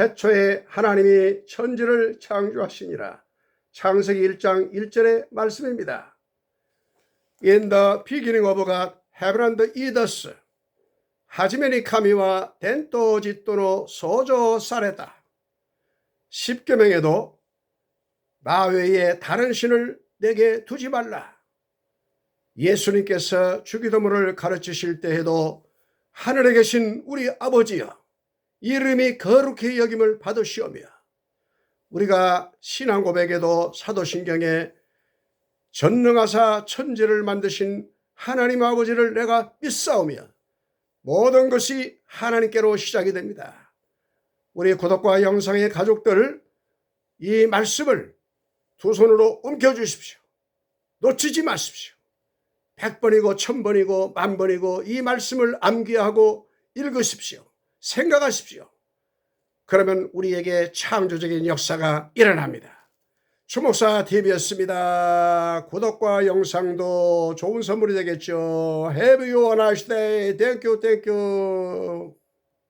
해초에 하나님이 천지를 창조하시니라. 창세기 1장 1절의 말씀입니다. In the beginning of God, heaven and earth, 하지메니 카미와 덴토 지토노 소조 사레다. 십계명에도 나 외에 다른 신을 내게 두지 말라. 예수님께서 주기도문을 가르치실 때에도 하늘에 계신 우리 아버지여 이름이 거룩히 여김을 받으시오며 우리가 신앙 고백에도 사도신경에 전능하사 천지를 만드신 하나님 아버지를 내가 믿사오며 모든 것이 하나님께로 시작이 됩니다. 우리 구독과 영상의 가족들 이 말씀을 두 손으로 움켜주십시오. 놓치지 마십시오. 백번이고 천번이고 만번이고 이 말씀을 암기하고 읽으십시오. 생각하십시오. 그러면 우리에게 창조적인 역사가 일어납니다. 주목사 TV였습니다. 구독과 영상도 좋은 선물이 되겠죠. Have you a nice day. Thank you, thank you.